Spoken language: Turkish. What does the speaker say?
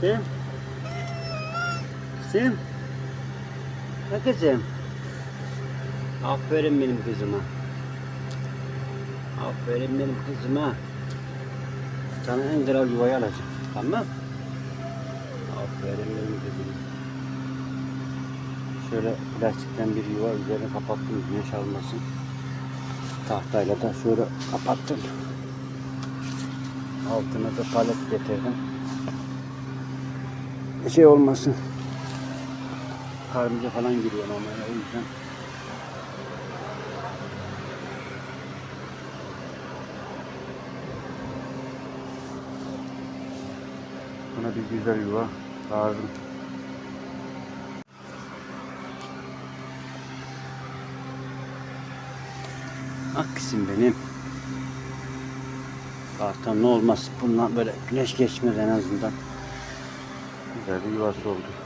Kızım. Kızım. Ne kızım? Aferin benim kızıma. Aferin benim kızıma. Sana en kral yuvayı alacağım. Tamam Aferin benim kızıma. Şöyle plastikten bir yuva üzerine kapattım güneş almasın. Tahtayla da şöyle kapattım. Altına da palet getirdim. Şey olmasın. Karınca falan giriyor ama o yüzden. Buna bir güzel yuva lazım. Ah kızım benim. Zaten ne olmaz. Bundan böyle güneş geçmez en azından. Güzel bir yuvası oldu.